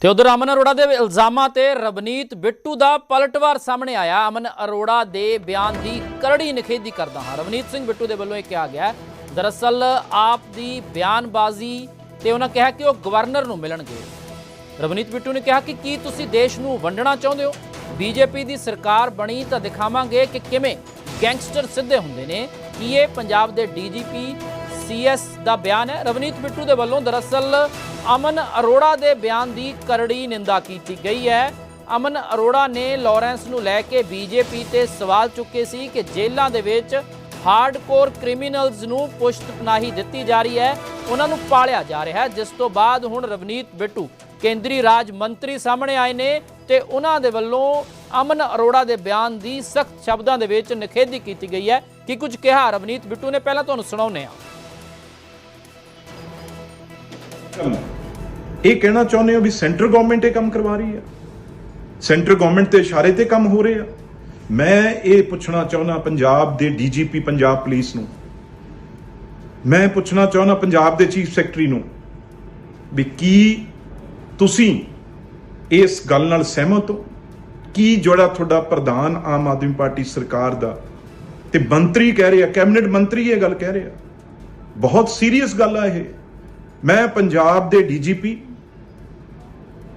ਤੇ ਉਧਰ ਅਮਨ ਅਰੋੜਾ ਦੇ ਇਲਜ਼ਾਮਾਂ ਤੇ ਰਵਨੀਤ ਬਿੱਟੂ ਦਾ ਪਲਟਵਾਰ ਸਾਹਮਣੇ ਆਇਆ। ਅਮਨ ਅਰੋੜਾ ਦੇ ਬਿਆਨ ਦੀ ਕਰੜੀ ਨਿਖੇਧੀ ਕਰਦਾ ਹਾਂ। ਰਵਨੀਤ ਸਿੰਘ ਬਿੱਟੂ ਦੇ ਵੱਲੋਂ ਇਹ ਕਿਹਾ ਗਿਆ ਦਰਅਸਲ ਆਪ ਦੀ ਬਿਆਨਬਾਜ਼ੀ ਤੇ ਉਹਨਾਂ ਕਿਹਾ ਕਿ ਉਹ ਗਵਰਨਰ ਨੂੰ ਮਿਲਣਗੇ। ਰਵਨੀਤ ਬਿੱਟੂ ਨੇ ਕਿਹਾ ਕਿ ਕੀ ਤੁਸੀਂ ਦੇਸ਼ ਨੂੰ ਵੰਡਣਾ ਚਾਹੁੰਦੇ ਹੋ? ਬੀਜੇਪੀ ਦੀ ਸਰਕਾਰ ਬਣੀ ਤਾਂ ਦਿਖਾਵਾਂਗੇ ਕਿ ਕਿਵੇਂ ਗੈਂਗਸਟਰ ਸਿੱਧੇ ਹੁੰਦੇ ਨੇ। ਕੀ ਇਹ ਪੰਜਾਬ ਦੇ ਡੀਜੀਪੀ ਸੀਐਸ ਦਾ ਬਿਆਨ ਹੈ। ਰਵਨੀਤ ਬਿੱਟੂ ਦੇ ਵੱਲੋਂ ਦਰਅਸਲ ਅਮਨ ਅਰੋੜਾ ਦੇ ਬਿਆਨ ਦੀ ਕਰੜੀ ਨਿੰਦਾ ਕੀਤੀ ਗਈ ਹੈ। ਅਮਨ ਅਰੋੜਾ ਨੇ ਲਾਰੈਂਸ ਨੂੰ ਲੈ ਕੇ ਬੀਜੇਪੀ ਤੇ ਸਵਾਲ ਚੁੱਕੇ ਸੀ ਕਿ ਜੇਲ੍ਹਾਂ ਦੇ ਵਿੱਚ ਹਾਰਡਕੋਰ ਕ੍ਰਿਮੀਨਲਸ ਨੂੰ ਪੁਸ਼ਤ ਪਨਾਹੀ ਦਿੱਤੀ ਜਾ ਰਹੀ ਹੈ। ਉਹਨਾਂ ਨੂੰ ਪਾਲਿਆ ਜਾ ਰਿਹਾ ਹੈ। ਜਿਸ ਤੋਂ ਬਾਅਦ ਹੁਣ ਰਵਨੀਤ ਬਿੱਟੂ ਕੇਂਦਰੀ ਰਾਜ ਮੰਤਰੀ ਸਾਹਮਣੇ ਆਏ ਨੇ ਤੇ ਉਹਨਾਂ ਦੇ ਵੱਲੋਂ ਅਮਨ ਅਰੋੜਾ ਦੇ ਬਿਆਨ ਦੀ ਸਖਤ ਸ਼ਬਦਾਂ ਦੇ ਵਿੱਚ ਨਿਖੇਧੀ ਕੀਤੀ ਗਈ ਹੈ। ਕਿ ਕੁਝ ਕਿਹਾ ਰਵਨੀਤ ਬਿੱਟੂ ਨੇ? ਪਹਿਲਾਂ ਤੁਹਾਨੂੰ ਸੁਣਾਉਂਦੇ ਹਾਂ ਇਹ ਕਹਿਣਾ ਚਾਹੁੰਦੇ ਹੋ ਵੀ ਸੈਂਟਰ ਗਵਰਨਮੈਂਟ ਇਹ ਕੰਮ ਕਰਵਾ ਰਹੀ ਹੈ? ਸੈਂਟਰ ਗਵਰਨਮੈਂਟ ਦੇ ਇਸ਼ਾਰੇ ਤੇ ਕੰਮ ਹੋ ਰਹੇ? ਆ ਮੈਂ ਇਹ ਪੁੱਛਣਾ ਚਾਹੁੰਦਾ ਪੰਜਾਬ ਦੇ ਡੀਜੀਪੀ ਪੰਜਾਬ ਪੁਲਿਸ ਨੂੰ। ਮੈਂ ਪੁੱਛਣਾ ਚਾਹੁੰਦਾ ਪੰਜਾਬ ਦੇ ਚੀਫ ਸੈਕਟਰੀ ਨੂੰ ਵੀ ਕੀ ਤੁਸੀਂ ਇਸ ਗੱਲ ਨਾਲ ਸਹਿਮਤ ਹੋ? ਕੀ ਜਿਹੜਾ ਤੁਹਾਡਾ ਪ੍ਰਧਾਨ ਆਮ ਆਦਮੀ ਪਾਰਟੀ ਸਰਕਾਰ ਦਾ ਤੇ ਮੰਤਰੀ ਕਹਿ ਰਿਹਾ, ਕੈਬਨਿਟ ਮੰਤਰੀ ਇਹ ਗੱਲ ਕਹਿ ਰਿਹਾ? ਬਹੁਤ ਸੀਰੀਅਸ ਗੱਲ ਆ ਇਹ। ਮੈਂ ਪੰਜਾਬ ਦੇ ਡੀਜੀਪੀ,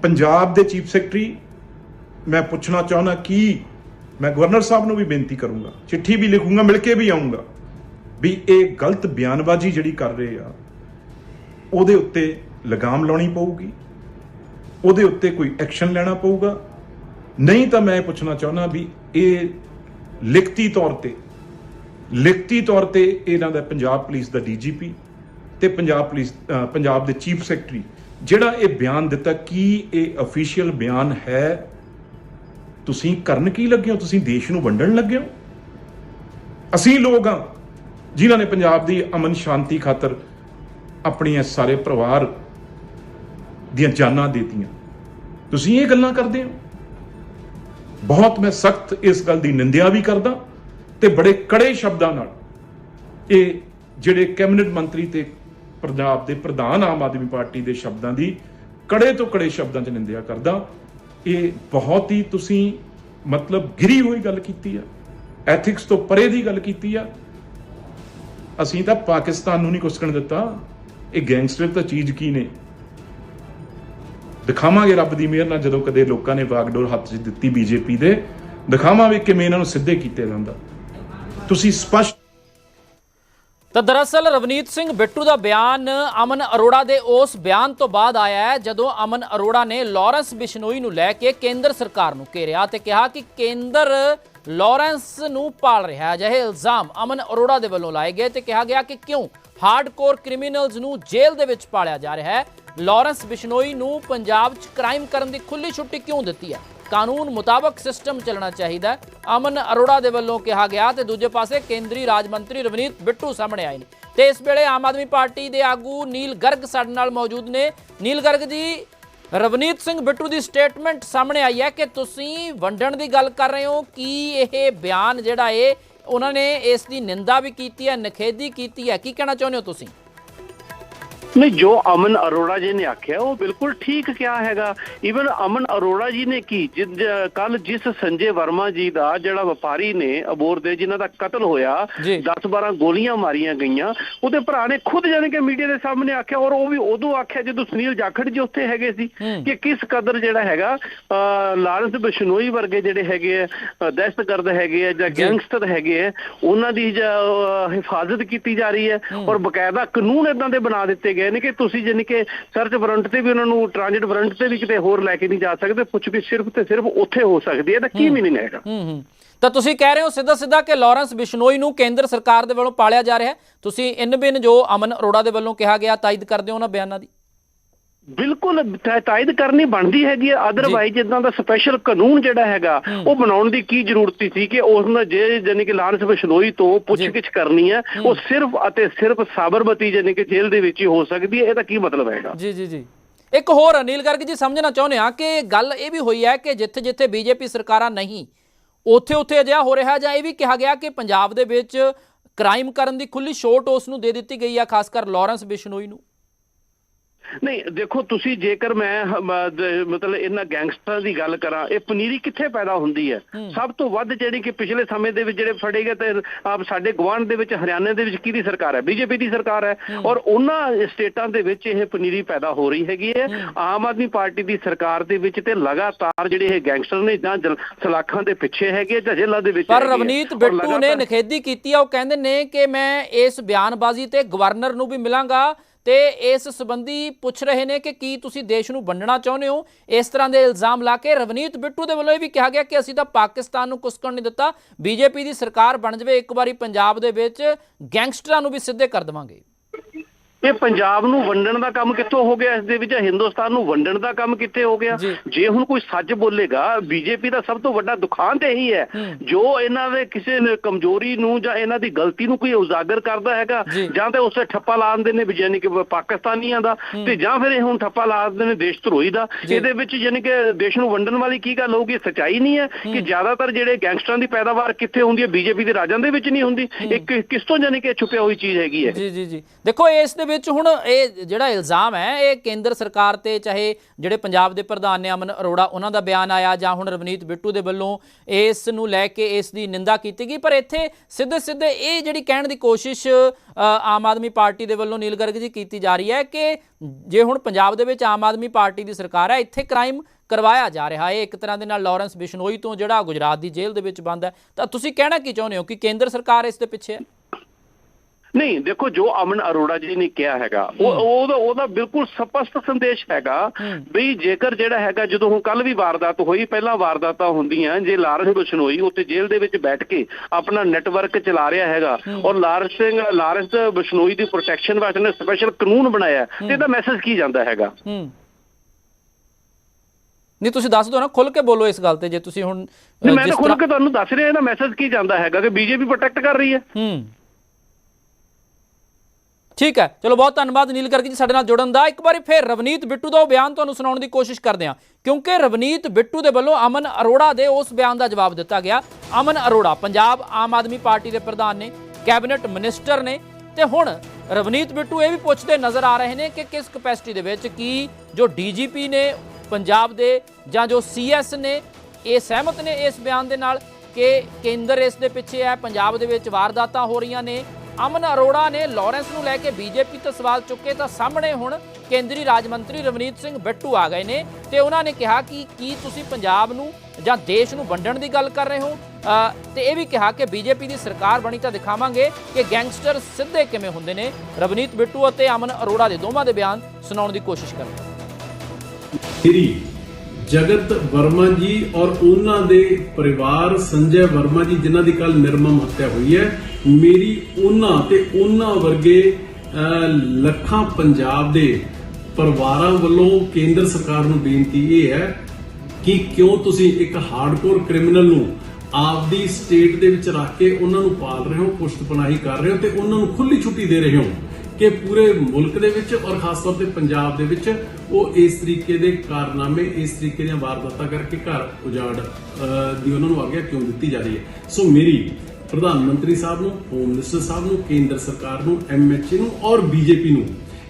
ਪੰਜਾਬ ਦੇ ਚੀਫ ਸੈਕਟਰੀ, ਮੈਂ ਪੁੱਛਣਾ ਚਾਹੁੰਦਾ ਕਿ ਮੈਂ ਗਵਰਨਰ ਸਾਹਿਬ ਨੂੰ ਵੀ ਬੇਨਤੀ ਕਰੂੰਗਾ, ਚਿੱਠੀ ਵੀ ਲਿਖੂੰਗਾ, ਮਿਲ ਕੇ ਵੀ ਆਉਂਗਾ ਵੀ ਇਹ ਗਲਤ ਬਿਆਨਬਾਜ਼ੀ ਜਿਹੜੀ ਕਰ ਰਹੇ ਆ, ਉਹਦੇ ਉੱਤੇ ਲਗਾਮ ਲਾਉਣੀ ਪਊਗੀ, ਉਹਦੇ ਉੱਤੇ ਕੋਈ ਐਕਸ਼ਨ ਲੈਣਾ ਪਊਗਾ। ਨਹੀਂ ਤਾਂ ਮੈਂ ਇਹ ਪੁੱਛਣਾ ਚਾਹੁੰਦਾ ਵੀ ਇਹ ਲਿਖਤੀ ਤੌਰ ਤੇ, ਲਿਖਤੀ ਤੌਰ ਤੇ ਇਹਨਾਂ ਦਾ ਪੰਜਾਬ ਪੁਲਿਸ ਦਾ ਡੀਜੀਪੀ ਤੇ ਪੰਜਾਬ ਪੁਲਿਸ ਪੰਜਾਬ ਦੇ ਚੀਫ ਸੈਕਟਰੀ, ਜਿਹੜਾ ਇਹ ਬਿਆਨ ਦਿੱਤਾ, ਕੀ ਇਹ ਅਫੀਸ਼ੀਅਲ ਬਿਆਨ ਹੈ? ਤੁਸੀਂ ਕਰਨ ਕੀ ਲੱਗੇ ਹੋ? ਤੁਸੀਂ ਦੇਸ਼ ਨੂੰ ਵੰਡਣ ਲੱਗੇ ਹੋ? ਅਸੀਂ ਲੋਕ ਆ ਜਿਨ੍ਹਾਂ ਨੇ ਪੰਜਾਬ ਦੀ ਅਮਨ ਸ਼ਾਂਤੀ ਖਾਤਰ ਆਪਣੀਆਂ ਸਾਰੇ ਪਰਿਵਾਰ ਦੀਆਂ ਜਾਨਾਂ ਦਿੱਤੀਆਂ। ਤੁਸੀਂ ਇਹ ਗੱਲਾਂ ਕਰਦੇ ਹੋ? ਬਹੁਤ ਮੈਂ ਸਖਤ ਇਸ ਗੱਲ ਦੀ ਨਿੰਦਿਆ ਵੀ ਕਰਦਾ ਤੇ ਬੜੇ ਕੜੇ ਸ਼ਬਦਾਂ ਨਾਲ ਇਹ ਜਿਹੜੇ ਕੈਬਨਿਟ ਮੰਤਰੀ ਤੇ ਪੰਜਾਬ ਦੇ ਪ੍ਰਧਾਨ ਆਮ ਆਦਮੀ ਪਾਰਟੀ ਦੇ ਸ਼ਬਦਾਂ ਦੀ ਕੜੇ ਤੋਂ ਕੜੇ ਸ਼ਬਦਾਂ 'ਚ ਨਿੰਦਿਆ ਕਰਦਾ। ਇਹ ਬਹੁਤ ਹੀ ਤੁਸੀਂ ਮਤਲਬ ਗਿਰੀ ਹੋਈ ਗੱਲ ਕੀਤੀ ਆ। ਐਥਿਕਸ ਤੋਂ ਪਰੇ ਦੀ ਗੱਲ ਕੀਤੀ ਆ। ਅਸੀਂ ਤਾਂ ਪਾਕਿਸਤਾਨ ਨੂੰ ਨਹੀਂ ਕੁਸਕਣ ਦਿੱਤਾ। ਇਹ ਗੈਂਗਸਟਰ ਤਾਂ ਚੀਜ਼ ਕੀ ਨੇ? ਦਿਖਾਵਾਂਗੇ ਰੱਬ ਦੀ ਮਿਹਰ ਨਾਲ ਜਦੋਂ ਕਦੇ ਲੋਕਾਂ ਨੇ ਵਾਗਡੋਰ ਹੱਥ 'ਚ ਦਿੱਤੀ ਬੀਜੇਪੀ ਦੇ। ਦਿਖਾਵਾਂਗੇ ਕਿਵੇਂ ਇਹਨਾਂ ਨੂੰ ਸਿੱਧੇ ਕੀਤੇ ਜਾਂਦਾ। ਤੁਸੀਂ ਸਪਸ਼ਟ ਤਾਂ ਦਰਅਸਲ ਰਵਨੀਤ ਸਿੰਘ ਬਿੱਟੂ ਦਾ ਬਿਆਨ ਅਮਨ ਅਰੋੜਾ ਦੇ ਉਸ ਬਿਆਨ ਤੋਂ ਬਾਅਦ ਆਇਆ ਹੈ, ਜਦੋਂ ਅਮਨ ਅਰੋੜਾ ਨੇ ਲਾਰੈਂਸ ਬਿਸ਼ਨੋਈ ਨੂੰ ਲੈ ਕੇ ਕੇਂਦਰ ਸਰਕਾਰ ਨੂੰ ਘੇਰਿਆ ਤੇ ਕਿਹਾ ਕਿ ਕੇਂਦਰ ਲਾਰੈਂਸ ਨੂੰ ਪਾਲ ਰਿਹਾ ਹੈ। ਅਜਿਹੇ ਇਲਜ਼ਾਮ ਅਮਨ ਅਰੋੜਾ ਦੇ ਵੱਲੋਂ ਲਾਏ ਗਏ ਤੇ ਕਿਹਾ ਗਿਆ ਕਿ ਕਿਉਂ ਹਾਰਡਕੋਰ ਕ੍ਰਿਮੀਨਲਸ ਨੂੰ ਜੇਲ੍ਹ ਦੇ ਵਿੱਚ ਪਾਲਿਆ ਜਾ ਰਿਹਾ ਹੈ। ਲਾਰੈਂਸ ਬਿਸ਼ਨੋਈ ਨੂੰ ਪੰਜਾਬ 'ਚ ਕ੍ਰਾਈਮ ਕਰਨ ਦੀ ਖੁੱਲੀ ਛੁੱਟੀ ਕਿਉਂ ਦਿੱਤੀ ਹੈ? ਕਾਨੂੰਨ ਮੁਤਾਬਕ ਸਿਸਟਮ ਚੱਲਣਾ ਚਾਹੀਦਾ ਅਮਨ ਅਰੋੜਾ ਦੇ ਵੱਲੋਂ ਕਿਹਾ ਗਿਆ ਤੇ ਦੂਜੇ ਪਾਸੇ ਕੇਂਦਰੀ ਰਾਜ ਮੰਤਰੀ ਰਵਨੀਤ ਬਿੱਟੂ ਸਾਹਮਣੇ ਆਏ ਨੇ। ਤੇ ਇਸ ਵੇਲੇ ਆਮ ਆਦਮੀ ਪਾਰਟੀ ਦੇ ਆਗੂ ਨੀਲ ਗਰਗ ਸਾਡੇ ਨਾਲ ਮੌਜੂਦ ਨੇ। ਨੀਲ ਗਰਗ ਜੀ, ਰਵਨੀਤ ਸਿੰਘ ਬਿੱਟੂ ਦੀ ਸਟੇਟਮੈਂਟ ਸਾਹਮਣੇ ਆਈ ਹੈ ਕਿ ਤੁਸੀਂ ਵੰਡਣ ਦੀ ਗੱਲ ਕਰ ਰਹੇ ਹੋ। ਕੀ ਇਹ ਬਿਆਨ ਜਿਹੜਾ ਏ, ਉਹਨਾਂ ਨੇ ਇਸ ਦੀ ਨਿੰਦਾ ਵੀ ਕੀਤੀ ਹੈ ਨਖੇਦੀ ਕੀਤੀ ਹੈ? ਕੀ ਕਹਿਣਾ ਚਾਹੁੰਦੇ ਹੋ ਤੁਸੀਂ? ਨਹੀਂ ਜੋ ਅਮਨ ਅਰੋੜਾ ਜੀ ਨੇ ਆਖਿਆ ਉਹ ਬਿਲਕੁਲ ਠੀਕ ਕਿਹਾ ਹੈਗਾ ਇਵਨ ਅਮਨ ਅਰੋੜਾ ਜੀ ਨੇ ਕੀ ਕੱਲ ਜਿਸ ਸੰਜੇ ਵਰਮਾ ਜੀ ਦਾ ਜਿਹੜਾ ਵਪਾਰੀ ਨੇ ਅਬੋਰ ਦੇ ਜਿਨ੍ਹਾਂ ਦਾ ਕਤਲ ਹੋਇਆ ਜੀ। 10-12 ਗੋਲੀਆਂ ਮਾਰੀਆਂ ਗਈਆਂ ਉਹਦੇ ਭਰਾ ਨੇ ਖੁਦ ਜਾਣ ਕੇ ਮੀਡੀਆ ਦੇ ਸਾਹਮਣੇ ਆਖਿਆ ਔਰ ਉਹ ਵੀ ਉਦੋਂ ਆਖਿਆ ਜਦੋਂ ਸੁਨੀਲ ਜਾਖੜ ਜੀ ਉੱਥੇ ਹੈਗੇ ਸੀ। ਕਿ ਕਿਸ ਕਦਰ ਜਿਹੜਾ ਹੈਗਾ ਲਾਰੈਂਸ ਬਿਸ਼ਨੋਈ ਵਰਗੇ ਜਿਹੜੇ ਹੈਗੇ ਆ ਦਹਿਸ਼ਤਗਰਦ ਹੈਗੇ ਆ ਜਾਂ ਗੈਂਗਸਟਰ ਹੈਗੇ ਆ ਉਹਨਾਂ ਦੀ ਹਿਫਾਜ਼ਤ ਕੀਤੀ ਜਾ ਰਹੀ ਹੈ ਔਰ ਬਕਾਇਦਾ ਕਾਨੂੰਨ ਇਦਾਂ ਦੇ ਬਣਾ ਦਿੱਤੇ ਗਏ ਨੇ ਕਿ ਤੁਸੀਂ ਜਾਨੀ ਕਿ ਸਰਚ ਵਾਰੰਟ ਤੇ ਵੀ ਉਹਨਾਂ ਨੂੰ ਟ੍ਰਾਂਜ਼ਿਟ ਵਾਰੰਟ ਤੇ ਵੀ ਕਿਤੇ ਹੋਰ ਲੈ ਕੇ ਨਹੀਂ ਜਾ ਸਕਦੇ ਪੁੱਛ ਵੀ ਸਿਰਫ ਤੇ ਸਿਰਫ ਉੱਥੇ ਹੋ ਸਕਦੀ ਹੈ ਤਾਂ ਕੀ ਮੀਨਿੰਗ ਹੈਗਾ? ਹੂੰ ਹੂੰ। ਤਾਂ ਤੁਸੀਂ ਕਹਿ ਰਹੇ ਹੋ ਸਿੱਧਾ ਸਿੱਧਾ ਕਿ ਲਾਰੈਂਸ ਬਿਸ਼ਨੋਈ ਨੂੰ ਕੇਂਦਰ ਸਰਕਾਰ ਦੇ ਵੱਲੋਂ ਪਾਲਿਆ ਜਾ ਰਿਹਾ ਹੈ। ਤੁਸੀਂ ਇਨ ਬਿਨ ਜੋ ਅਮਨ ਅਰੋੜਾ ਦੇ ਵੱਲੋਂ ਕਿਹਾ ਗਿਆ ਤਾਇਦ ਕਰਦੇ ਹੋ ਉਹਨਾਂ ਬਿਆਨਾਂ ਦੀ। ਬਿਲਕੁਲ ਤਾਇਦ ਕਰਨੀ ਬਣਦੀ ਹੈਗੀ ਹੈ। ਅਦਰਵਾਈਜ਼ ਇਦਾਂ ਦਾ ਸਪੈਸ਼ਲ ਕਾਨੂੰਨ ਜਿਹੜਾ ਹੈਗਾ ਉਹ ਬਣਾਉਣ ਦੀ ਕੀ ਜ਼ਰੂਰਤ ਸੀ ਕਿ ਉਸ ਨਾਲ ਜੇ ਜਾਨੀ ਕਿ ਲਾਰੈਂਸ ਬਿਸ਼ਨੋਈ ਤੋਂ ਪੁੱਛਗਿੱਛ ਕਰਨੀ ਹੈ ਉਹ ਸਿਰਫ ਅਤੇ ਸਿਰਫ ਸਾਬਰਮਤੀ ਜਾਨੀ ਕਿ ਜੇਲ੍ਹ ਦੇ ਵਿੱਚ ਹੀ ਹੋ ਸਕਦੀ ਹੈ। ਇਹਦਾ ਕੀ ਮਤਲਬ ਹੈਗਾ? ਜੀ ਜੀ ਜੀ। ਇੱਕ ਹੋਰ ਅਨਿਲ ਗਰਗ ਜੀ ਸਮਝਣਾ ਚਾਹੁੰਦੇ ਆ ਕਿ ਗੱਲ ਇਹ ਵੀ ਹੋਈ ਹੈ ਕਿ ਜਿੱਥੇ ਜਿੱਥੇ ਬੀਜੇਪੀ ਸਰਕਾਰਾਂ ਨਹੀਂ ਉੱਥੇ ਉੱਥੇ ਅਜਿਹਾ ਹੋ ਰਿਹਾ ਜਾਂ ਇਹ ਵੀ ਕਿਹਾ ਗਿਆ ਕਿ ਪੰਜਾਬ ਦੇ ਵਿੱਚ ਕ੍ਰਾਈਮ ਕਰਨ ਦੀ ਖੁੱਲੀ ਛੋਟ ਉਸ ਨੂੰ ਦੇ ਦਿੱਤੀ ਗਈ ਆ ਖਾਸ ਕਰ ਲਾਰੈਂਸ ਬਿਸ਼ਨੋਈ ਨੂੰ। ਨਹੀਂ ਦੇਖੋ ਤੁਸੀਂ ਜੇਕਰ ਮੈਂ ਮਤਲਬ ਇਹਨਾਂ ਗੈਂਗਸਟਰ ਦੀ ਗੱਲ ਕਰਾਂ ਇਹ ਪਨੀਰੀ ਕਿੱਥੇ ਪੈਦਾ ਹੁੰਦੀ ਹੈ? ਸਭ ਤੋਂ ਵੱਧ ਜਿਹੜੀ ਕਿ ਪਿਛਲੇ ਸਮੇਂ ਦੇ ਵਿੱਚ ਜਿਹੜੇ ਫੜੇ ਗਏ ਤੇ ਆਪ ਸਾਡੇ ਗਵਾਂਢ ਦੇ ਵਿੱਚ ਹਰਿਆਣੇ ਦੇ ਵਿੱਚ ਕਿਹਦੀ ਸਰਕਾਰ ਹੈ? ਬੀਜੇਪੀ ਦੀ ਸਰਕਾਰ ਹੈ। ਔਰ ਉਹਨਾਂ ਸਟੇਟਾਂ ਦੇ ਵਿੱਚ ਇਹ ਪਨੀਰੀ ਪੈਦਾ ਹੋ ਰਹੀ ਹੈਗੀ ਹੈ। ਆਮ ਆਦਮੀ ਪਾਰਟੀ ਦੀ ਸਰਕਾਰ ਦੇ ਵਿੱਚ ਤੇ ਲਗਾਤਾਰ ਜਿਹੜੇ ਇਹ ਗੈਂਗਸਟਰ ਨੇ ਜਾਂ ਸਲਾਖਾਂ ਦੇ ਪਿੱਛੇ ਹੈਗੇ ਜਾਂ ਜੇਲ੍ਹਾਂ ਦੇ ਵਿੱਚ ਪਰ। ਰਵਨੀਤ ਬਿੱਟੂ ਨੇ ਨਖੇਦੀ ਕੀਤੀ ਆ ਉਹ ਕਹਿੰਦੇ ਨੇ ਕਿ ਮੈਂ ਇਸ ਬਿਆਨਬਾਜ਼ੀ ਤੇ ਗਵਰਨਰ ਨੂੰ ਵੀ ਮਿਲਾਂਗਾ। ਤੇ ਇਸ ਸੰਬੰਧੀ ਪੁੱਛ ਰਹੇ ਨੇ ਕਿ ਕੀ ਤੁਸੀਂ ਦੇਸ਼ ਨੂੰ ਵੰਡਣਾ ਚਾਹੁੰਦੇ ਹੋ? ਇਸ ਤਰ੍ਹਾਂ ਦੇ ਇਲਜ਼ਾਮ ਲਾ ਕੇ ਰਵਨੀਤ ਬਿੱਟੂ ਦੇ ਵੱਲੋਂ ਇਹ ਵੀ ਕਿਹਾ ਗਿਆ ਕਿ ਅਸੀਂ ਤਾਂ ਪਾਕਿਸਤਾਨ ਨੂੰ ਕੁਸਕਣ ਨਹੀਂ ਦਿੱਤਾ। ਬੀਜੇਪੀ ਦੀ ਸਰਕਾਰ ਬਣ ਜਾਵੇ, ਇੱਕ ਵਾਰੀ ਪੰਜਾਬ ਦੇ ਵਿੱਚ ਗੈਂਗਸਟਰਾਂ ਨੂੰ ਵੀ ਸਿੱਧੇ ਕਰ ਦੇਵਾਂਗੇ। ਇਹ ਪੰਜਾਬ ਨੂੰ ਵੰਡਣ ਦਾ ਕੰਮ ਕਿੱਥੋਂ ਹੋ ਗਿਆ? ਇਸ ਦੇ ਵਿੱਚ ਹਿੰਦੁਸਤਾਨ ਨੂੰ ਵੰਡਣ ਦਾ ਕੰਮ ਕਿੱਥੇ ਹੋ ਗਿਆ? ਜੀ। ਹੁਣ ਕੋਈ ਸੱਚ ਬੋਲੇਗਾ ਬੀਜੇਪੀ ਦਾ ਸਭ ਤੋਂ ਵੱਡਾ ਦੁਖਾਂਤ ਇਹੀ ਹੈ। ਜੋ ਇਹਨਾਂ ਦੇ ਕਿਸੇ ਕਮਜ਼ੋਰੀ ਨੂੰ ਜਾਂ ਇਹਨਾਂ ਦੀ ਗਲਤੀ ਨੂੰ ਕੋਈ ਉਜਾਗਰ ਕਰਦਾ ਹੈਗਾ ਜੀ। ਤੇ ਉਸੇ ਠੱਪਾ ਲਾ ਦਿੰਦੇ ਨੇ ਯਾਨੀ ਕਿ ਪਾਕਿਸਤਾਨੀਆਂ ਦਾ ਤੇ ਜਾਂ ਫਿਰ ਇਹ ਹੁਣ ਠੱਪਾ ਲਾ ਦਿੰਦੇ ਨੇ ਦੇਸ਼ ਧਰੋਹੀ ਦਾ। ਇਹਦੇ ਵਿੱਚ ਯਾਨੀ ਕਿ ਦੇਸ਼ ਨੂੰ ਵੰਡਣ ਵਾਲੀ ਕੀ ਗੱਲ ਹੋਊਗੀ? ਸਚਾਈ ਨਹੀਂ ਹੈ ਕਿ ਜ਼ਿਆਦਾਤਰ ਜਿਹੜੇ ਗੈਂਗਸਟਰਾਂ ਦੀ ਪੈਦਾਵਾਰ ਕਿੱਥੇ ਹੁੰਦੀ ਹੈ? ਬੀਜੇਪੀ ਦੇ ਰਾਜਾਂ ਦੇ ਵਿੱਚ ਨਹੀਂ ਹੁੰਦੀ। ਇਹ ਕਿਸ ਤੋਂ ਯਾਨੀ ਕਿ ਛੁਪਿਆ ਹੋਈ ਚੀਜ਼ ਹੈਗੀ ਹੈ? ਜੀ ਜੀ ਜੀ। ਦੇਖੋ ਇਸ ਦੇ ਵਿੱਚ ਹੁਣ ਇਹ ਜਿਹੜਾ ਇਲਜ਼ਾਮ ਹੈ, ਇਹ ਕੇਂਦਰ ਸਰਕਾਰ ਤੇ ਚਾਹੇ ਜਿਹੜੇ ਪੰਜਾਬ ਦੇ ਪ੍ਰਧਾਨ ਨੇ ਅਮਨ ਅਰੋੜਾ, ਉਹਨਾਂ ਦਾ ਬਿਆਨ ਆਇਆ ਜਾਂ ਹੁਣ ਰਵਨੀਤ ਬਿੱਟੂ ਦੇ ਵੱਲੋਂ ਇਸ ਨੂੰ ਲੈ ਕੇ ਇਸ ਦੀ ਨਿੰਦਾ ਕੀਤੀ ਗਈ। ਪਰ ਇੱਥੇ ਸਿੱਧੇ ਸਿੱਧੇ ਇਹ ਜਿਹੜੀ ਕਹਿਣ ਦੀ ਕੋਸ਼ਿਸ਼ ਆਮ ਆਦਮੀ ਪਾਰਟੀ ਦੇ ਵੱਲੋਂ ਨੀਲ ਗਰਗ ਜੀ ਕੀਤੀ ਜਾ ਰਹੀ ਹੈ ਕਿ ਜੇ ਹੁਣ ਪੰਜਾਬ ਦੇ ਵਿੱਚ ਆਮ ਆਦਮੀ ਪਾਰਟੀ ਦੀ ਸਰਕਾਰ ਹੈ, ਇੱਥੇ ਕ੍ਰਾਈਮ ਕਰਵਾਇਆ ਜਾ ਰਿਹਾ ਹੈ। ਇੱਕ ਤਰ੍ਹਾਂ ਦੇ ਨਾਲ ਲਾਰੈਂਸ ਬਿਸ਼ਨੋਈ ਤੋਂ ਜਿਹੜਾ ਗੁਜਰਾਤ ਦੀ ਜੇਲ੍ਹ ਦੇ ਵਿੱਚ ਬੰਦ ਹੈ। ਤਾਂ ਤੁਸੀਂ ਕਹਿਣਾ ਕੀ ਚਾਹੁੰਦੇ ਹੋ ਕਿ ਕੇਂਦਰ ਸਰਕਾਰ ਇਸ ਦੇ ਪਿੱਛੇ ਹੈ? ਨਹੀਂ ਦੇਖੋ ਜੋ ਅਮਨ ਅਰੋੜਾ ਜੀ ਨੇ ਕਿਹਾ ਹੈਗਾ ਉਹ ਉਹਦਾ ਉਹਦਾ ਬਿਲਕੁਲ ਸਪਸ਼ਟ ਸੰਦੇਸ਼ ਹੈਗਾ ਵੀ ਜੇਕਰ ਜਿਹੜਾ ਹੈਗਾ ਜਦੋਂ ਹੁਣ ਕੱਲ ਵੀ ਵਾਰਦਾਤ ਹੋਈ ਪਹਿਲਾਂ ਵਾਰਦਾਤਾਂ ਹੁੰਦੀਆਂ ਜੇ ਲਾਰੈਂਸ ਬਿਸ਼ਨੋਈ ਉੱਥੇ ਜੇਲ੍ਹ ਦੇ ਵਿੱਚ ਬੈਠ ਕੇ ਆਪਣਾ ਨੈਟਵਰਕ ਚਲਾ ਰਿਹਾ ਹੈਗਾ ਔਰ ਲਾਰੈਂਸ ਸਿੰਘ ਲਾਰੈਂਸ ਬਿਸ਼ਨੋਈ ਦੀ ਪ੍ਰੋਟੈਕਸ਼ਨ ਵਾਸਤੇ ਨੇ ਸਪੈਸ਼ਲ ਕਾਨੂੰਨ ਬਣਾਇਆ ਤੇ ਇਹਦਾ ਮੈਸੇਜ ਕੀ ਜਾਂਦਾ ਹੈਗਾ? ਨਹੀਂ ਤੁਸੀਂ ਦੱਸ ਦਿਓ ਨਾ ਖੁੱਲ ਕੇ ਬੋਲੋ ਇਸ ਗੱਲ ਤੇ ਜੇ ਤੁਸੀਂ ਹੁਣ ਮੈਂ ਤਾਂ ਖੁੱਲ ਕੇ ਤੁਹਾਨੂੰ ਦੱਸ ਰਿਹਾ ਇਹਦਾ ਮੈਸੇਜ ਕੀ ਜਾਂਦਾ ਹੈਗਾ ਕਿ ਬੀਜੇਪੀ ਪ੍ਰੋਟੈਕਟ ਕਰ ਰਹੀ ਹੈ? ਹੂੰ। ਠੀਕ ਹੈ। ਚਲੋ ਬਹੁਤ ਧੰਨਵਾਦ ਨੀਲ ਗਰਗ ਜੀ ਸਾਡੇ ਨਾਲ ਜੁੜਨ ਦਾ। ਇੱਕ ਵਾਰੀ ਫਿਰ ਰਵਨੀਤ ਬਿੱਟੂ ਦਾ ਉਹ ਬਿਆਨ ਤੁਹਾਨੂੰ ਸੁਣਾਉਣ ਦੀ ਕੋਸ਼ਿਸ਼ ਕਰਦੇ ਹਾਂ। ਕਿਉਂਕਿ ਰਵਨੀਤ ਬਿੱਟੂ ਦੇ ਵੱਲੋਂ ਅਮਨ ਅਰੋੜਾ ਦੇ ਉਸ ਬਿਆਨ ਦਾ ਜਵਾਬ ਦਿੱਤਾ ਗਿਆ। ਅਮਨ ਅਰੋੜਾ, ਪੰਜਾਬ ਆਮ ਆਦਮੀ ਪਾਰਟੀ ਦੇ ਪ੍ਰਧਾਨ ਨੇ, ਕੈਬਨਿਟ ਮਿਨਿਸਟਰ ਨੇ ਤੇ ਹੁਣ ਰਵਨੀਤ ਬਿੱਟੂ ਇਹ ਵੀ ਪੁੱਛਦੇ ਨਜ਼ਰ ਆ ਰਹੇ ਨੇ ਕਿ ਕਿਸ ਕਪੈਸਿਟੀ ਦੇ ਵਿੱਚ ਕੀ ਜੋ ਡੀਜੀਪੀ ਨੇ ਪੰਜਾਬ ਦੇ ਜਾਂ ਜੋ ਸੀਐਸ ਨੇ, ਇਹ ਸਹਿਮਤ ਨੇ ਇਸ ਬਿਆਨ ਦੇ ਨਾਲ ਕਿ ਕੇਂਦਰ ਇਸ ਦੇ ਪਿੱਛੇ ਹੈ, ਪੰਜਾਬ ਦੇ ਵਿੱਚ ਵਾਰਦਾਤਾਂ ਹੋ ਰਹੀਆਂ ਨੇ ਅਮਨ ਅਰੋੜਾ ਨੇ ਲਾਰੈਂਸ ਨੂੰ ਲੈ ਕੇ ਬੀਜੇਪੀ ਤੋਂ ਸਵਾਲ ਚੁੱਕੇ ਤਾਂ ਸਾਹਮਣੇ ਹੁਣ ਕੇਂਦਰੀ ਰਾਜ ਮੰਤਰੀ ਰਵਨੀਤ ਸਿੰਘ ਬਿੱਟੂ ਆ ਗਏ ਨੇ ਤੇ ਉਹਨਾਂ ਨੇ ਕਿਹਾ ਕਿ ਕੀ ਤੁਸੀਂ ਪੰਜਾਬ ਨੂੰ ਜਾਂ ਦੇਸ਼ ਨੂੰ ਵੰਡਣ ਦੀ ਗੱਲ ਕਰ ਰਹੇ ਹੋ? ਅ, ਤੇ ਇਹ ਵੀ ਕਿਹਾ ਕਿ ਬੀਜੇਪੀ ਦੀ ਸਰਕਾਰ ਬਣੀ ਤਾਂ ਦਿਖਾਵਾਂਗੇ ਕਿ ਗੈਂਗਸਟਰ ਸਿੱਧੇ ਕਿਵੇਂ ਹੁੰਦੇ ਨੇ। ਰਵਨੀਤ ਬਿੱਟੂ ਅਤੇ ਅਮਨ ਅਰੋੜਾ ਦੇ ਦੋਵਾਂ ਦੇ ਬਿਆਨ ਸੁਣਾਉਣ ਦੀ ਕੋਸ਼ਿਸ਼ ਕਰਾਂਗੇ ਸ਼੍ਰੀ ਜਗਤ ਵਰਮਾ ਜੀ ਔਰ ਉਹਨਾਂ ਦੇ ਪਰਿਵਾਰ ਸੰਜੇ ਵਰਮਾ ਜੀ ਜਿਨ੍ਹਾਂ ਦੀ ਕੱਲ ਨਿਰਮਮ ਹੱਤਿਆ ਹੋਈ ਹੈ। ਮੇਰੀ ਉਹਨਾਂ ਤੇ ਉਹਨਾਂ ਵਰਗੇ ਲੱਖਾਂ ਪੰਜਾਬ ਦੇ ਪਰਿਵਾਰਾਂ ਵੱਲੋਂ ਕੇਂਦਰ ਸਰਕਾਰ ਨੂੰ ਬੇਨਤੀ ਇਹ ਹੈ ਕਿ ਕਿਉਂ ਤੁਸੀਂ ਇੱਕ ਹਾਰਡਕੋਰ ਕ੍ਰਿਮੀਨਲ ਨੂੰ ਆਪਦੀ ਸਟੇਟ ਦੇ ਵਿੱਚ ਰੱਖ ਕੇ ਉਹਨਾਂ ਨੂੰ ਪਾਲ ਰਹੇ ਹੋ ਪੁਸ਼ਤ ਕਰ ਰਹੇ ਹੋ ਤੇ ਉਹਨਾਂ ਨੂੰ ਖੁੱਲੀ ਛੁੱਟੀ ਦੇ ਰਹੇ ਹੋ ਕਿ ਪੂਰੇ ਮੁਲਕ ਦੇ ਵਿੱਚ ਔਰ ਖਾਸ ਤੌਰ ਤੇ ਪੰਜਾਬ ਦੇ ਵਿੱਚ ਉਹ ਇਸ ਤਰੀਕੇ ਦੇ ਕਾਰਨਾਮੇ, ਇਸ ਤਰੀਕੇ ਦੀਆਂ ਵਾਰਦਾਤਾਂ ਕਰਕੇ ਘਰ ਉਜਾੜ ਦੀ ਉਹਨਾਂ ਨੂੰ ਆਗਿਆ ਕਿਉਂ ਦਿੱਤੀ ਜਾ ਰਹੀ ਹੈ? ਸੋ ਮੇਰੀ ਪ੍ਰਧਾਨ ਮੰਤਰੀ ਸਾਹਿਬ ਨੂੰ ਹੋਮ ਮਿਨਿਸਟਰ ਸਾਹਿਬ ਨੂੰ, ਕੇਂਦਰ ਸਰਕਾਰ ਨੂੰ ਐਮਐਚਏ ਨੂੰ ਔਰ ਬੀਜੇਪੀ ਨੂੰ।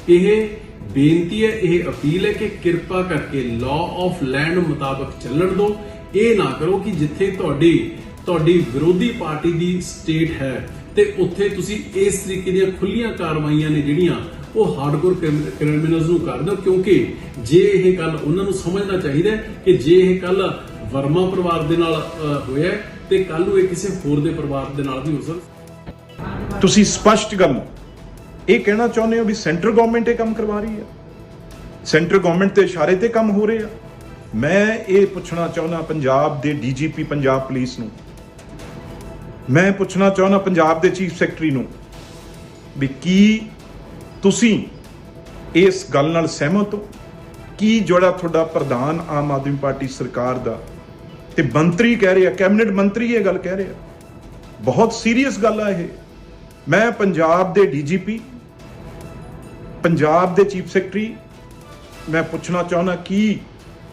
ਇਹ ਬੇਨਤੀ ਹੈ, ਇਹ ਅਪੀਲ ਹੈ ਕਿ ਕਿਰਪਾ ਕਰਕੇ ਲਾਅ ਆਫ ਲੈਂਡ ਮੁਤਾਬਕ ਚੱਲਣ ਦਿਓ। ਇਹ ਨਾ ਕਰੋ ਕਿ ਜਿੱਥੇ ਤੁਹਾਡੀ ਤੁਹਾਡੀ ਵਿਰੋਧੀ ਪਾਰਟੀ ਦੀ ਸਟੇਟ ਹੈ ਤੇ ਉੱਥੇ ਤੁਸੀਂ ਇਸ ਤਰੀਕੇ ਦੀਆਂ ਖੁੱਲੀਆਂ ਕਾਰਵਾਈਆਂ ਨੇ ਜਿਹੜੀਆਂ ਉਹ ਹਾਰਡਕੋਰ ਕ੍ਰਿਮੀਨਲਸ ਨੂੰ ਕਰ ਦਿਓ। ਕਿਉਂਕਿ ਜੇ ਇਹ ਗੱਲ ਉਹਨਾਂ ਨੂੰ ਸਮਝਣਾ ਚਾਹੀਦਾ ਕਿ ਜੇ ਇਹ ਕੱਲ ਵਰਮਾ ਪਰਿਵਾਰ ਦੇ ਨਾਲ ਹੋਇਆ ਤੇ ਕੱਲ ਨੂੰ ਇਹ ਕਿਸੇ ਹੋਰ ਦੇ ਪਰਿਵਾਰ ਦੇ ਨਾਲ ਵੀ ਹੋ ਸਕਦਾ। ਤੁਸੀਂ ਸਪਸ਼ਟ ਗੱਲ ਇਹ ਕਹਿਣਾ ਚਾਹੁੰਦੇ ਹੋ ਵੀ ਸੈਂਟਰ ਗਵਰਨਮੈਂਟ ਇਹ ਕੰਮ ਕਰਵਾ ਰਹੀ ਹੈ? ਸੈਂਟਰ ਗਵਰਨਮੈਂਟ ਤੇ ਇਸ਼ਾਰੇ ਤੇ ਕੰਮ ਹੋ ਰਹੇ? ਆ ਮੈਂ ਇਹ ਪੁੱਛਣਾ ਚਾਹੁੰਦਾ ਪੰਜਾਬ ਦੇ ਡੀਜੀਪੀ ਪੰਜਾਬ ਪੁਲਿਸ ਨੂੰ। ਮੈਂ ਪੁੱਛਣਾ ਚਾਹੁੰਦਾ ਪੰਜਾਬ ਦੇ ਚੀਫ ਸੈਕਟਰੀ ਨੂੰ ਵੀ ਕੀ ਤੁਸੀਂ ਇਸ ਗੱਲ ਨਾਲ ਸਹਿਮਤ ਹੋ? ਕੀ ਜਿਹੜਾ ਤੁਹਾਡਾ ਪ੍ਰਧਾਨ ਆਮ ਆਦਮੀ ਪਾਰਟੀ ਸਰਕਾਰ ਦਾ ਤੇ ਮੰਤਰੀ ਕਹਿ ਰਿਹਾ, ਕੈਬਨਿਟ ਮੰਤਰੀ ਇਹ ਗੱਲ ਕਹਿ ਰਿਹਾ। ਬਹੁਤ ਸੀਰੀਅਸ ਗੱਲ ਆ ਇਹ। ਮੈਂ ਪੰਜਾਬ ਦੇ ਡੀਜੀਪੀ, ਪੰਜਾਬ ਦੇ ਚੀਫ ਸੈਕਟਰੀ, ਮੈਂ ਪੁੱਛਣਾ ਚਾਹੁੰਦਾ ਕਿ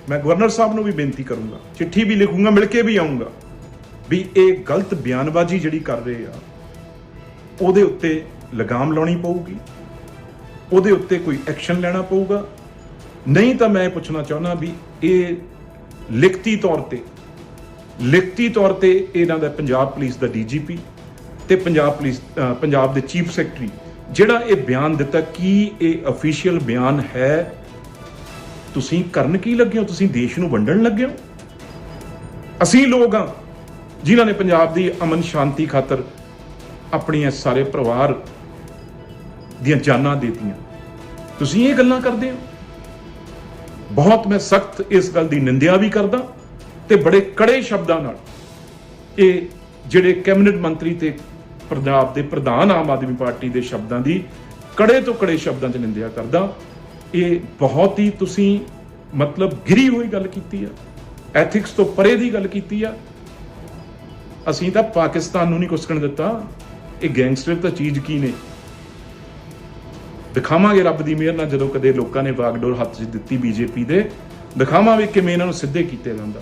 ਮੈਂ ਗਵਰਨਰ ਸਾਹਿਬ ਨੂੰ ਵੀ ਬੇਨਤੀ ਕਰੂੰਗਾ, ਚਿੱਠੀ ਵੀ ਲਿਖੂੰਗਾ, ਮਿਲ ਕੇ ਵੀ ਆਉਂਗਾ ਵੀ ਇਹ ਗਲਤ ਬਿਆਨਬਾਜ਼ੀ ਜਿਹੜੀ ਕਰ ਰਹੇ ਆ, ਉਹਦੇ ਉੱਤੇ ਲਗਾਮ ਲਾਉਣੀ ਪਊਗੀ, ਉਹਦੇ ਉੱਤੇ ਕੋਈ ਐਕਸ਼ਨ ਲੈਣਾ ਪਊਗਾ। ਨਹੀਂ ਤਾਂ ਮੈਂ ਇਹ ਪੁੱਛਣਾ ਚਾਹੁੰਦਾ ਵੀ ਇਹ ਲਿਖਤੀ ਤੌਰ ਤੇ ਲਿਖਤੀ ਤੌਰ ਤੇ ਇਹਨਾਂ ਦਾ ਪੰਜਾਬ ਪੁਲਿਸ ਦਾ ਡੀਜੀਪੀ ਤੇ ਪੰਜਾਬ ਪੁਲਿਸ ਪੰਜਾਬ ਦੇ ਚੀਫ ਸੈਕਟਰੀ। ਜਿਹੜਾ ਇਹ ਬਿਆਨ ਦਿੱਤਾ, ਕੀ ਇਹ ਅਫੀਸ਼ੀਅਲ ਬਿਆਨ ਹੈ? ਤੁਸੀਂ ਕਰਨ ਕੀ ਲੱਗੇ ਹੋ? ਤੁਸੀਂ ਦੇਸ਼ ਨੂੰ ਵੰਡਣ ਲੱਗੇ ਹੋ? ਅਸੀਂ ਲੋਕ ਹਾਂ ਜਿਨ੍ਹਾਂ ਨੇ ਪੰਜਾਬ ਦੀ ਅਮਨ ਸ਼ਾਂਤੀ ਖਾਤਰ ਆਪਣੀਆਂ ਸਾਰੇ ਪਰਿਵਾਰ ਦੀਆਂ ਜਾਨਾਂ ਦਿੱਤੀਆਂ। ਤੁਸੀਂ ਇਹ ਗੱਲਾਂ ਕਰਦੇ ਹੋ? ਬਹੁਤ ਮੈਂ ਸਖਤ ਇਸ ਗੱਲ ਦੀ ਨਿੰਦਿਆ ਵੀ ਕਰਦਾ। ਤੇ ਬੜੇ ਕੜੇ ਸ਼ਬਦਾਂ ਨਾਲ ਇਹ ਜਿਹੜੇ ਕੈਬਨਿਟ ਮੰਤਰੀ ਤੇ ਪੰਜਾਬ ਦੇ ਪ੍ਰਧਾਨ ਆਮ ਆਦਮੀ ਪਾਰਟੀ ਦੇ ਸ਼ਬਦਾਂ ਦੀ ਕੜੇ ਤੋਂ ਕੜੇ ਸ਼ਬਦਾਂ 'ਚ ਨਿੰਦਿਆ ਕਰਦਾ, ਇਹ ਬਹੁਤ ਹੀ ਤੁਸੀਂ ਮਤਲਬ ਗਿਰੀ ਹੋਈ ਗੱਲ ਕੀਤੀ ਆ ਐਥਿਕਸ ਤੋਂ ਪਰੇ ਦੀ ਗੱਲ ਕੀਤੀ ਆ। ਅਸੀਂ ਤਾਂ ਪਾਕਿਸਤਾਨ ਨੂੰ ਨਹੀਂ ਕੁਸਕਣ ਦਿੱਤਾ, ਇਹ ਗੈਂਗਸਟਰ ਤਾਂ ਚੀਜ਼ ਕੀ ਨੇ? ਦਿਖਾਵਾਂਗੇ ਰੱਬ ਦੀ ਮਿਹਰ ਨਾਲ ਜਦੋਂ ਕਦੇ ਲੋਕਾਂ ਨੇ ਵਾਗਡੋਰ ਹੱਥ 'ਚ ਦਿੱਤੀ ਬੀਜੇਪੀ ਦੇ, ਦਿਖਾਵਾਂਗੇ ਕਿਵੇਂ ਇਹਨਾਂ ਨੂੰ ਸਿੱਧੇ ਕੀਤੇ ਜਾਂਦਾ।